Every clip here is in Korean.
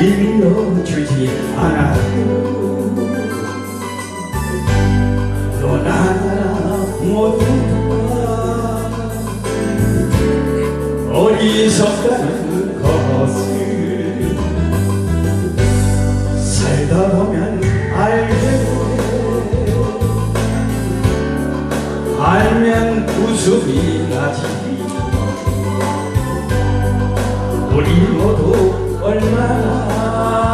밀려주지 어디서까지 웃음이 나지. 우리 모두 얼마나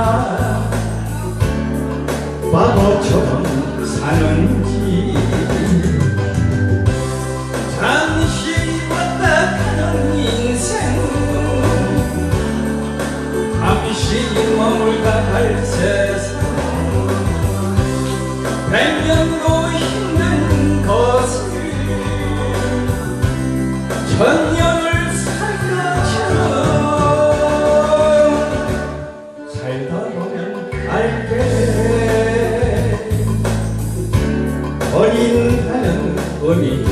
바보처럼 사는지 의미를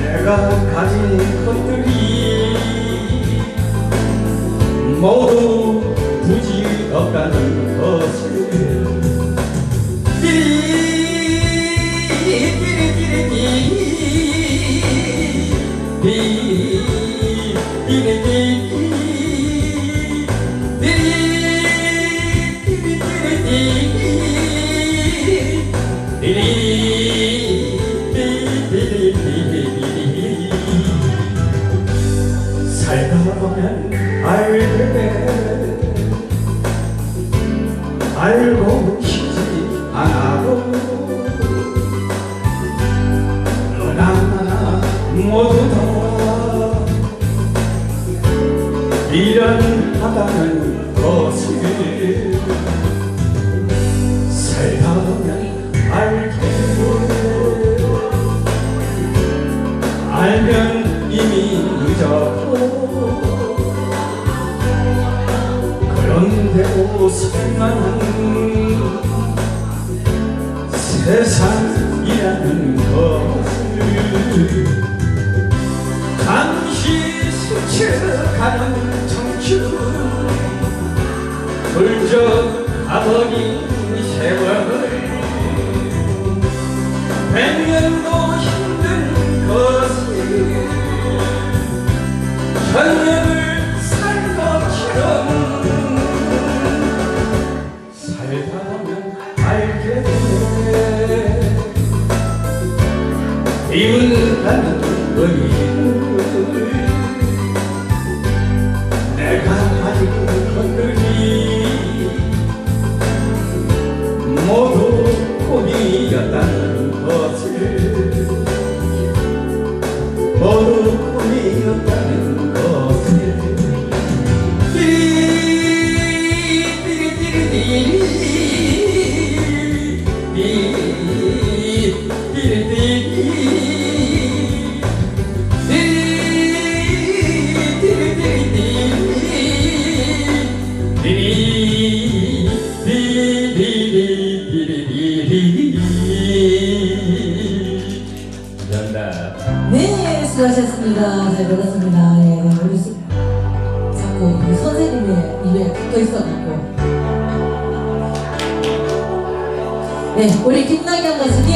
내가 가진 것들이 모두 부지 없다는 것을 모두 다 미련하다는 것을 살다 보면 알게 돼 알면 이미 늦었고 그런데 웃을만한 세상이라는 것 가버린 세월 백년도 힘든 것을 천년을 살 것처럼 살다 보면 알게 돼. 이웃가는 의미 수고하셨습니다. 잘 들었습니다. 예, 우리 수, 자꾸 우리 선생님의 입에 붙어 있어갖고. 네, 우리 김나경 가수님.